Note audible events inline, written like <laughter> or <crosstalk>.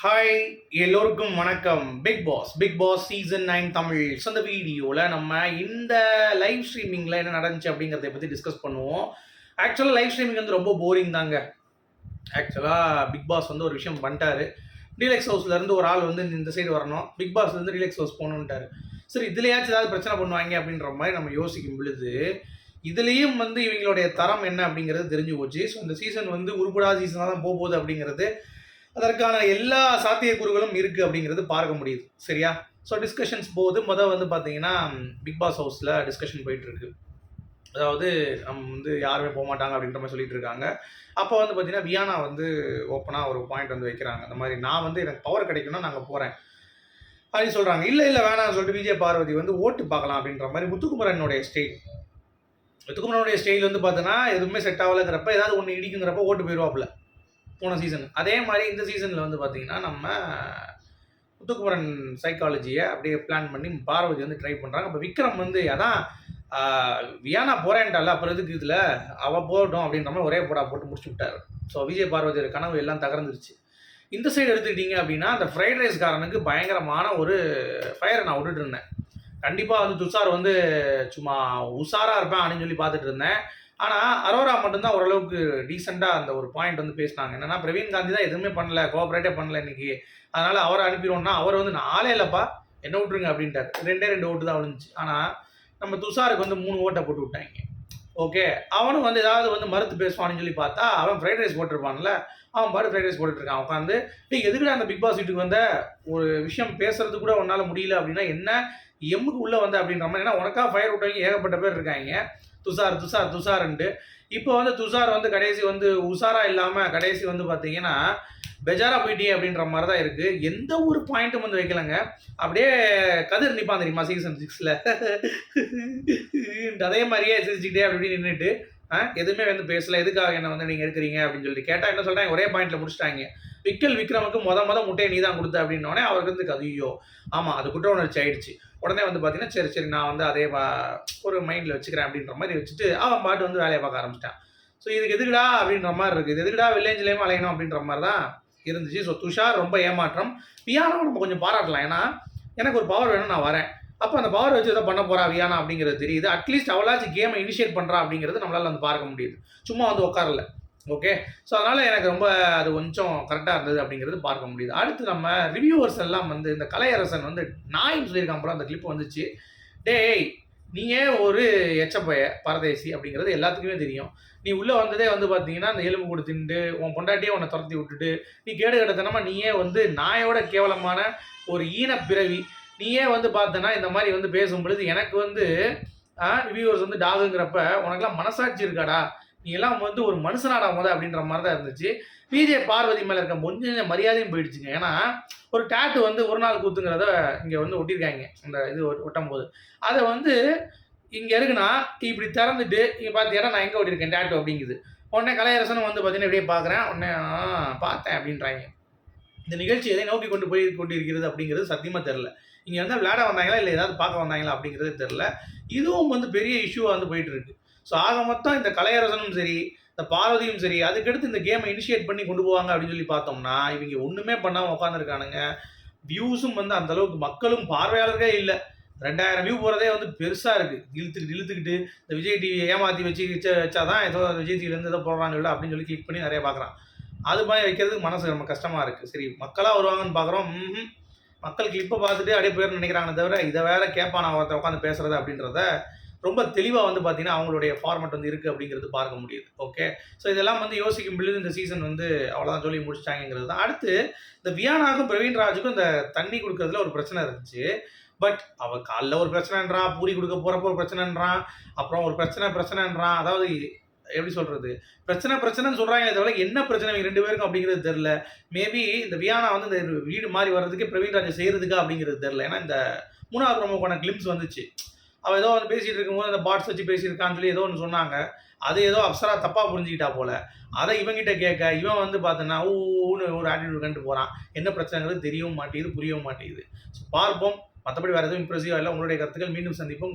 Hi எல்லோருக்கும் வணக்கம். Bigg Boss Bigg Boss season nine Tamil. So அந்த வீடியோவில் நம்ம இந்த லைவ் ஸ்ட்ரீமிங்கில் என்ன நடந்துச்சு அப்படிங்கிறத பற்றி டிஸ்கஸ் பண்ணுவோம். ஆக்சுவலாக லைவ் ஸ்ட்ரீமிங் வந்து ரொம்ப போரிங் தாங்க. ஆக்சுவலாக பிக் பாஸ் வந்து ஒரு விஷயம் பண்ணிட்டாரு. ரீலெக்ஸ் ஹவுஸ்லேருந்து ஒரு ஆள் வந்து இந்த சைடு வரணும். பிக் பாஸ்லேருந்து ரீலெக்ஸ் ஹவுஸ் போகணுன்ட்டாரு சரி இதுலேயாச்சும் ஏதாவது பிரச்சனை பண்ணுவாங்க அப்படின்ற மாதிரி நம்ம யோசிக்கும் பொழுது இதுலேயும் வந்து இவங்களுடைய தரம் என்ன அப்படிங்கிறது தெரிஞ்சு போச்சு. ஸோ இந்த சீசன் வந்து உருப்படாத சீசனாக தான் போக போகுது அப்படிங்கிறது அதற்கான எல்லா சாத்தியக்கூறுகளும் இருக்குது அப்படிங்கிறது பார்க்க முடியுது. சரியா? ஸோ டிஸ்கஷன்ஸ் போது முதல் வந்து பார்த்தீங்கன்னா பிக் பாஸ் ஹவுஸில் டிஸ்கஷன் போயிட்டுருக்கு. அதாவது நம்ம வந்து யாருமே போக மாட்டாங்க அப்படின்ற மாதிரி சொல்லிட்டு இருக்காங்க. அப்போ வந்து பார்த்தீங்கன்னா வியானா வந்து ஓப்பனாக ஒரு பாயிண்ட் வந்து வைக்கிறாங்க. அந்த மாதிரி நான் வந்து எனக்கு பவர் கிடைக்கும்னா நாங்கள் போகிறேன் அப்படின்னு சொல்கிறாங்க இல்லை இல்லை வேணாம்னு சொல்லிட்டு விஜய் பார்வதி வந்து ஓட்டு பார்க்கலாம் அப்படின்ற மாதிரி முத்துக்குமரனுடைய ஸ்டைல் முத்துக்குமரனுடைய ஸ்டைல் வந்து பார்த்தோன்னா எதுவுமே செட் ஆகலைங்கிறப்ப ஏதாவது ஒன்று இடிக்குங்கிறப்ப ஓட்டு போயிடுவாப்புல போன சீசன் அதே மாதிரி இந்த சீசனில் வந்து பார்த்தீங்கன்னா நம்ம முத்துக்குமரன் சைக்காலஜியை அப்படியே பிளான் பண்ணி பார்வதி வந்து ட்ரை பண்ணுறாங்க அப்போ விக்ரம் வந்து அதான் வியானா போகிறேன்ட்டால அப்புறம் எதுக்கு இதில்? அவள் போகட்டும் அப்படின்ற மாதிரி ஒரே போடா போட்டு முடிச்சு விட்டார். ஸோ விஜய் பார்வதியோட கனவு எல்லாம் தகர்ந்துருச்சு. இந்த சைடு எடுத்துக்கிட்டீங்க அப்படின்னா அந்த ஃப்ரைட் ரைஸ்காரனுக்கு பயங்கரமான ஒரு ஃபயரை நான் விட்டுட்டு இருந்தேன். கண்டிப்பாக வந்து துஷார் வந்து சும்மா உஷாராக இருப்பேன் அப்படின்னு சொல்லி பார்த்துட்டு இருந்தேன். ஆனால் அரோரா மட்டும்தான் ஓரளவுக்கு டீசெண்டாக அந்த ஒரு பாயிண்ட் வந்து பேசினாங்க. என்னன்னா பிரவீன் காந்தி தான் எதுவுமே பண்ணல கோஆப்ரேட்டே பண்ணல இன்னைக்கு. அதனால அவரை அனுப்பிடுவோம்னா அவர் வந்து நாளே இல்லைப்பா. என்ன விட்டுருங்க அப்படின்ட்டார். ரெண்டே ரெண்டு ஓட்டு தான் விழுந்துச்சு. ஆனால் நம்ம துஷாருக்கு வந்து மூணு ஓட்டை போட்டு விட்டாங்க. ஓகே. அவனும் வந்து ஏதாவது வந்து மறுத்து பேசுவான்னு சொல்லி பார்த்தா அவன் ஃப்ரைட் ரைஸ் போட்டிருப்பான்ல அவன் பாடு ஃப்ரைட் ரைஸ் போட்டுருக்கான் உட்காந்து நீ எதுக்குடா அந்த பிக் பாஸ் வீட்டுக்கு வந்த? ஒரு விஷயம் பேசுறது கூட உன்னால் முடியல அப்படின்னா என்ன எம்முக்கு உள்ளே வந்த? அப்படின்ற மாதிரி. ஏன்னா உனக்கா ஃபயர் விட்டவங்க ஏகப்பட்ட பேர் இருக்காங்க. துஷார் துஷார் துஷார்ன்ட்டு. இப்போ வந்து துஷார் வந்து கடைசி வந்து உஷாரா இல்லாமல் கடைசி வந்து பார்த்தீங்கன்னா பெஜாரா போயிட்டே அப்படின்ற மாதிரி தான் இருக்குது எந்த ஒரு பாயிண்ட்டும் வந்து வைக்கலங்க. அப்படியே கதிர் நிற்பான் தெரியுமா சீசன் <laughs> சிக்ஸில் அதே மாதிரியே சிரிச்சுக்கிட்டே அப்படி நின்றுட்டு எதுவுமே வந்து பேசல. எதுக்காக என்ன வந்து நீங்கள் எடுக்கிறீங்க அப்படின்னு சொல்லிட்டு கேட்டால் என்ன சொல்கிறாங்க ஒரே பாயிண்ட்டில் முடிச்சிட்டாங்க. விக்கல் விக்ரமுக்கு மொத மொத முட்டையை நீ தான் கொடுத்த அப்படின்னோடனே அவருக்கு வந்து கதையோ ஆமாம் அது குற்ற உணர்ச்சி ஆயிடுச்சு. உடனே வந்து பார்த்தீங்கன்னா சரி சரி நான் வந்து அதே ஒரு மைண்டில் வச்சுக்கிறேன் அப்படின்ற மாதிரி வச்சுட்டு அவன் பாட்டு வந்து வேலையை பார்க்க ஆரம்பிச்சிட்டான். ஸோ இதுக்கு எதுக்குடா அப்படின்ற மாதிரி இருக்குது இது எதுக்குடா வில்லேஜ்லேயும் அலையணும் அப்படின்ற மாதிரி தான் இருந்துச்சு. ஸோ துஷார் ரொம்ப ஏமாற்றம். பியானோ நம்ம கொஞ்சம் பாராட்டலாம். ஏன்னா எனக்கு ஒரு பவர் வேணும் நான் வரேன். அப்போ அந்த பவர் வச்சு ஏதோ பண்ண போறா வியானா அப்படிங்கிறது தெரியுது. அட்லீஸ்ட் அவளாச்சும் கேமை இனிஷியேட் பண்ணுறா அப்படிங்கிறது நம்மளால வந்து பார்க்க முடியுது. சும்மா வந்து உட்காரல ஓகே ஸோ அதனால் எனக்கு ரொம்ப அது கொஞ்சம் கரெக்டாக இருந்தது அப்படிங்கிறது பார்க்க முடியுது. அடுத்து நம்ம ரிவ்யூவர்ஸ் எல்லாம் வந்து இந்த கலையரசன் வந்து நாயின்னு சொல்லியிருக்கான் அப்புறம் அந்த கிளிப் வந்துச்சு. டேய் நீயே ஒரு எச்சப்பைய பரதேசி அப்படிங்கிறது எல்லாத்துக்குமே தெரியும். நீ உள்ளே வந்ததே வந்து பார்த்தீங்கன்னா அந்த எலும்பு கொடுத்துட்டு தின்ட்டு உன் பொண்டாட்டியே உன்னை துரத்தி விட்டுட்டு நீ கேடு கட்டத்தனமா நீயே வந்து நாயோட கேவலமான ஒரு ஈனப் பிறவி நீயே வந்து பார்த்தனா இந்த மாதிரி வந்து பேசும் பொழுது எனக்கு வந்து வியூவர்ஸ் வந்து டாகுங்கிறப்ப உனக்கெல்லாம் மனசாட்சி இருக்காடா? நீ எல்லாம் வந்து ஒரு மனுஷனாடா முத அப்படின்ற மாதிரி தான் இருந்துச்சு பிஜே பார்வதி மேலே இருக்க கொஞ்சம் மரியாதையும் போயிடுச்சுங்க. ஏன்னா ஒரு டேட்டு வந்து ஒரு நாள் கூத்துங்கிறத இங்கே வந்து ஒட்டியிருக்காங்க. அந்த இது ஒட்டும் போது அதை வந்து இங்கே இருக்குன்னா இப்படி திறந்துட்டு இங்கே பார்த்தீங்கன்னா நான் எங்கே ஓட்டியிருக்கேன் டேட்டு அப்படிங்குது. உடனே கலையரசனும் வந்து பார்த்தீங்கன்னா இப்படியே பார்க்குறேன். உடனே பார்த்தேன் அப்படின்றாங்க. இந்த நிகழ்ச்சி எதை நோக்கி கொண்டு போய் கொண்டிருக்கிறது அப்படிங்கிறது சத்தியமாக தெரில இங்கே வந்து விளையாட வந்தாங்களா இல்லை ஏதாவது பார்க்க வந்தாங்களா அப்படிங்கிறது தெரில இதுவும் வந்து பெரிய இஷ்யூவாக வந்து போயிட்டு இருக்கு. ஸோ ஆக மொத்தம் இந்த கலையரசனும் சரி இந்த பார்வதியும் சரி அதுக்கடுத்து இந்த கேமை இனிஷியேட் பண்ணி கொண்டு போவாங்க அப்படின்னு சொல்லி பார்த்தோம்னா இவங்க ஒன்றுமே பண்ணாமல் உட்காந்துருக்கானுங்க வியூஸும் வந்து அந்த அளவுக்கு மக்களும் பார்வையாளர்களே இல்லை. ரெண்டாயிரம் வியூ போகிறதே வந்து பெருசாக இருக்குது இழுத்துக்கிட்டு இழுத்துக்கிட்டு இந்த விஜய் டிவி ஏமாற்றி வச்சு வச்ச வச்சாதான் ஏதோ விஜய் டிவிலேருந்து ஏதோ போடுறாங்க இல்லை அப்படின்னு சொல்லி கிளிக் பண்ணி நிறைய பார்க்குறான். அது மாதிரி வைக்கிறதுக்கு மனசு ரொம்ப கஷ்டமாக இருக்குது சரி மக்களாக வருவாங்கன்னு பார்க்குறோம் மக்கள் கிளிப்பை பார்த்துட்டு அப்படியே போயிருந்து நினைக்கிறாங்களே தவிர இதை வேற கேட்பான் ஒருத்தன் உட்காந்து பேசுறது அப்படின்றத ரொம்ப தெளிவாக வந்து பார்த்தீங்கன்னா அவங்களுடைய ஃபார்மேட் வந்து இருக்குது அப்படிங்கிறது பார்க்க முடியுது. ஓகே ஸோ இதெல்லாம் வந்து யோசிக்கும் பொழுது இந்த சீசன் வந்து அவ்வளோதான் சொல்லி முடிச்சிட்டாங்கிறது தான். அடுத்து இந்த வியானாக்கும் பிரவீன் ராஜுக்கும் இந்த தண்ணி கொடுக்கறதுல ஒரு பிரச்சனை இருந்துச்சு. பட் அவள் காலைல ஒரு பிரச்சனைன்றான் பூரி கொடுக்க போகிறப்ப ஒரு பிரச்சனைன்றான் அப்புறம் ஒரு பிரச்சனை பிரச்சனைன்றான். அதாவது எப்படி சொல்கிறது பிரச்சனை பிரச்சனைன்னு சொல்கிறாங்க தவிர என்ன பிரச்சனை ரெண்டு பேருக்கும் அப்படிங்கிறது தெரில மேபி இந்த வியானா வந்து இந்த வீடு மாறி வர்றதுக்கு பிரவீன் ராஜ் செய்யறதுக்கா அப்படிங்கிறது தெரில ஏன்னா இந்த மூணாவது ப்ரோமோக்கான கிளிம்ஸ் வந்துச்சு. அவள் ஏதோ வந்து பேசிகிட்டு இருக்கும்போது அந்த பாட்ஸ் வச்சு பேசியிருக்கான்னு சொல்லி ஏதோ ஒன்று சொன்னாங்க. அது ஏதோ அப்சரா தப்பாக புரிஞ்சுக்கிட்டா போல. அதை இவங்கிட்ட கேட்க இவன் வந்து பார்த்தோன்னா ஊன்னு ஒரு ஆட்டிடியூட் கண்டு போகிறான் என்ன பிரச்சனைங்கிறது தெரியவும் மாட்டேங்குது புரியவும் மாட்டேங்குது. ஸோ பார்ப்போம். மற்றபடி வேறு எதுவும் இம்ப்ரெசிவாக இல்லை. உங்களுடைய கருத்துக்கள் மீண்டும் சந்திப்போம்.